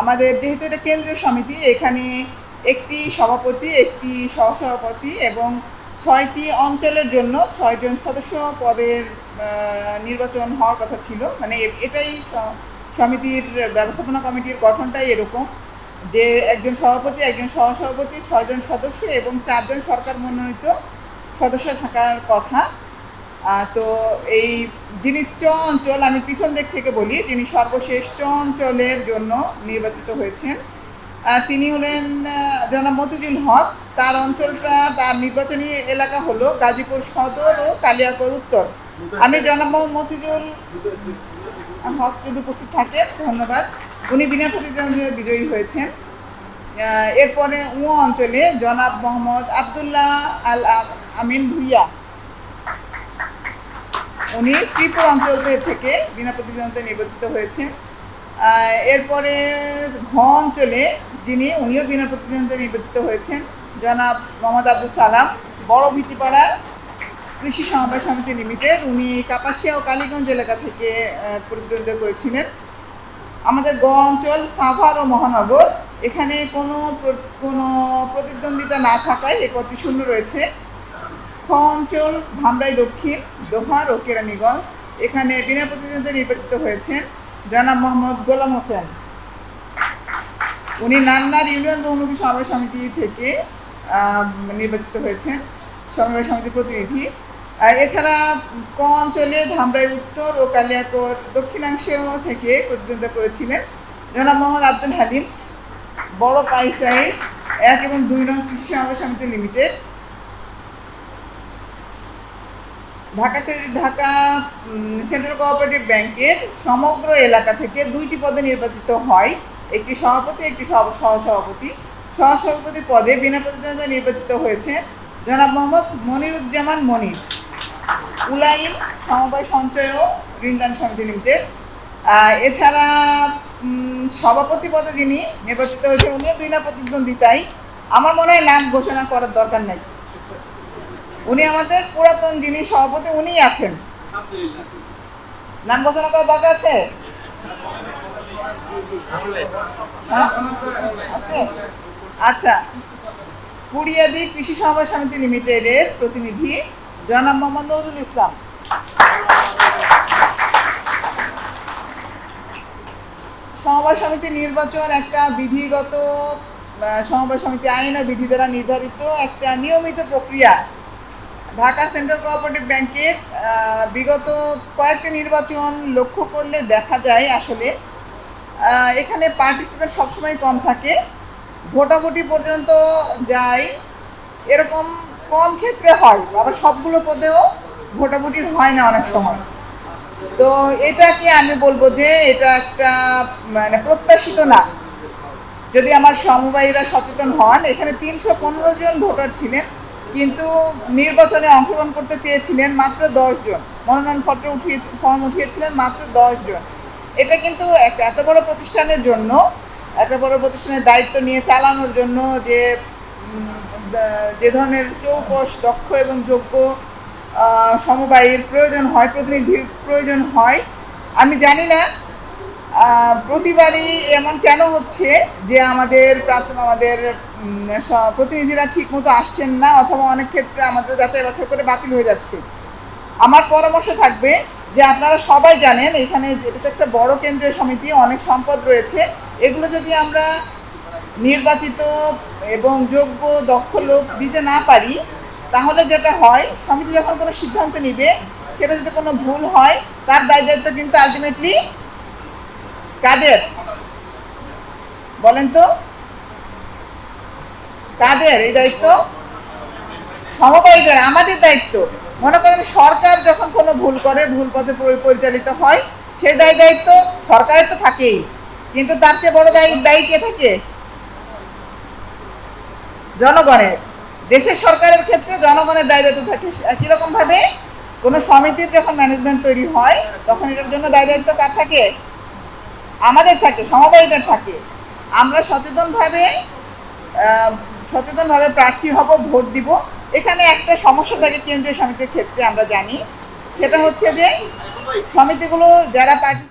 আমাদের যেহেতু এটা কেন্দ্রীয় সমিতি, এখানে একটি সভাপতি, একটি সহসভাপতি এবং ছয়টি অঞ্চলের জন্য ছয়জন সদস্য পদের নির্বাচন হওয়ার কথা ছিল। মানে এটাই সমিতির ব্যবস্থাপনা কমিটির গঠনটাই এরকম যে একজন সভাপতি, একজন সহসভাপতি, ছয়জন সদস্য এবং চারজন সরকার মনোনীত সদস্য থাকার কথা। তো এই যিনি চ অঞ্চল আমি পিছন দিক থেকে বলি, যিনি সর্বশেষ চ অঞ্চলের জন্য নির্বাচিত হয়েছেন তিনি হলেন জনাব মতিজুল হক। তার অঞ্চলটা, তার নির্বাচনী এলাকা হলো গাজীপুর সদর ও কালিয়াকর উত্তর। আমি জনাব মতিজুল হক যদি উপস্থিত থাকেন ধন্যবাদ। উনি বিনা প্রতিদ্বন্দ্বিতায় বিজয়ী হয়েছেন। এরপরে উ অঞ্চলে জনাব মোহাম্মদ আবদুল্লাহ আল আমিন ভুইয়া। উনি শ্রীপুর অঞ্চল থেকে বিনা প্রতিদ্বন্দ্বিতায় নির্বাচিত হয়েছেন। এরপরে ঘ অঞ্চলে যিনি, উনিও বিনা প্রতিদ্বন্দ্বিতায় নির্বাচিত হয়েছেন, জনাব মোহাম্মদ আব্দুল সালাম। বড় ভিটিপাড়া কৃষি সমবায় সমিতি লিমিটেড, উনি কাপাসিয়া ও কালীগঞ্জ এলাকা থেকে প্রতিদ্বন্দ্বিতা করেছিলেন। আমাদের গ অঞ্চল সাভার ও মহানগর, এখানে কোনো কোনো প্রতিদ্বন্দ্বিতা না থাকায় এ পদটি শূন্য রয়েছে। খ অঞ্চল ধামরাই দক্ষিণ দোহার ও কেরানীগঞ্জ এখানে বিনা প্রতিদ্বন্দ্বিতা নির্বাচিত হয়েছেন জনাব মোহাম্মদ গোলাম হোসেন। উনি নান্নার ইউনিয়ন বহুমুখী সমবায় সমিতি থেকে নির্বাচিত হয়েছেন সমবায় সমিতির প্রতিনিধি। এছাড়া ক অঞ্চলে ধামরাই উত্তর ও কালিয়াকোর দক্ষিণাংশে থেকে প্রতিদ্বন্দ্বিতা করেছিলেন জনাব মোহাম্মদ আব্দুল হালিম। বড় পাইসাই এক এবং দুই নং কৃষি সমবায় সমিতি limited. Dhaka credit Dhaka central cooperative ব্যাংকের সমগ্র এলাকা থেকে দুইটি পদে নির্বাচিত হয়। একটি সভাপতি, একটি সহ- সহসভাপতি। সহসভাপতি পদে বিনা প্রতিদ্বন্দ্বিতায় নির্বাচিত হয়েছে জনাব মোহাম্মদ মনিরুজ্জামান মনির। উলাইন সমবায় সঞ্চয় ও ঋণদান সমিতি লিমিটেড। এছাড়া সভাপতি পদে যিনি নির্বাচিত হয়েছেন, উনিও বিনা প্রতিদ্বন্দ্বিতায়। আমার মনে হয় নাম ঘোষণা করার দরকার নাই। উনি আমাদের পুরাতন যিনি সভাপতি, উনিই আছেন। নাম ঘোষণা করার দরকার আছে? হ্যাঁ? আচ্ছা। কুড়িয়াদি কৃষি সমবায় সমিতি লিমিটেডের প্রতিনিধি জনাব মোহাম্মদ নজরুল ইসলাম। সমবায় সমিতি নির্বাচন একটা বিধিগত সমবায় সমিতি আইন ও বিধি দ্বারা নির্ধারিত একটা নিয়মিত প্রক্রিয়া। ঢাকা সেন্ট্রাল কোঅপারেটিভ ব্যাংকের বিগত কয়েকটা নির্বাচন লক্ষ্য করলে দেখা যায় আসলে এখানে পার্টিসিপেন্ট সবসময় কম থাকে। ভোটাভুটি পর্যন্ত যায়, এরকম কম ক্ষেত্রে হয়, আবার সবগুলো পদেও ভোটাভুটি হয় না অনেক সময়। তো এটাকে আমি বলব যে এটা একটা মানে প্রত্যাশিত না। যদি আমার সমবায়ীরা সচেতন হন, এখানে তিনশো পনেরো জন ভোটার ছিলেন কিন্তু নির্বাচনে অংশগ্রহণ করতে চেয়েছিলেন মাত্র দশ জন। মনোনয়ন পত্র উঠিয়ে, ফর্ম উঠিয়েছিলেন মাত্র দশ জন। এটা কিন্তু একটা এত বড় প্রতিষ্ঠানের জন্য, এত বড় প্রতিষ্ঠানের দায়িত্ব নিয়ে চালানোর জন্য যে যে ধরনের চৌকস, দক্ষ এবং যোগ্য সমবায়ের প্রয়োজন হয়, প্রতিনিধির প্রয়োজন হয়, আমি জানি না। প্রতিবারই এমন কেন হচ্ছে যে আমাদের প্রাথমিক আমাদের প্রতিনিধিরা ঠিক মতো আসছেন না অথবা অনেক ক্ষেত্রে আমাদের যাচাই বাছাই করে বাতিল হয়ে যাচ্ছে? আমার পরামর্শ থাকবে যে আপনারা সবাই জানেন, এখানে এটা তো একটা বড় কেন্দ্রীয় সমিতি, অনেক সম্পদ রয়েছে, এগুলো যদি আমরা নির্বাচিত এবং যোগ্য, দক্ষ লোক দিতে না পারি, তাহলে যেটা হয়, সমিতি যখন কোনো সিদ্ধান্ত নিবে, সেটা যদি কোনো ভুল হয়, তার দায় দায়িত্ব কিন্তু আলটিমেটলি কাদের? বলেন তো। কাদের? এই দায়িত্ব? সমবায়ীদের আমাদের দায়িত্ব। মনে করেন সরকার যখন কোনো ভুল করে, ভুল পথে পরিচালিত হয়, সেই দায় দায়িত্ব সরকারের তো থাকেই। কিন্তু তার চেয়ে বড় দায়ী দায়ী কে থাকে? জনগণের। দেশের সরকারের ক্ষেত্রে জনগণের দায় দায়িত্ব থাকে। কীরকম ভাবে কোনো সমিতির যখন ম্যানেজমেন্ট তৈরি হয়, তখন এটার জন্য দায় দায়িত্ব কার থাকে? আমাদের থাকে, সমবায়ীদের থাকে। আমরা সচেতনভাবে সচেতনভাবে প্রার্থী হব, ভোট দিব। এখানে একটা সমস্যা থাকে কেন্দ্রীয় সমিতির ক্ষেত্রে, আমরা জানি। সেটা হচ্ছে যে সমিতিগুলো যারা পার্টি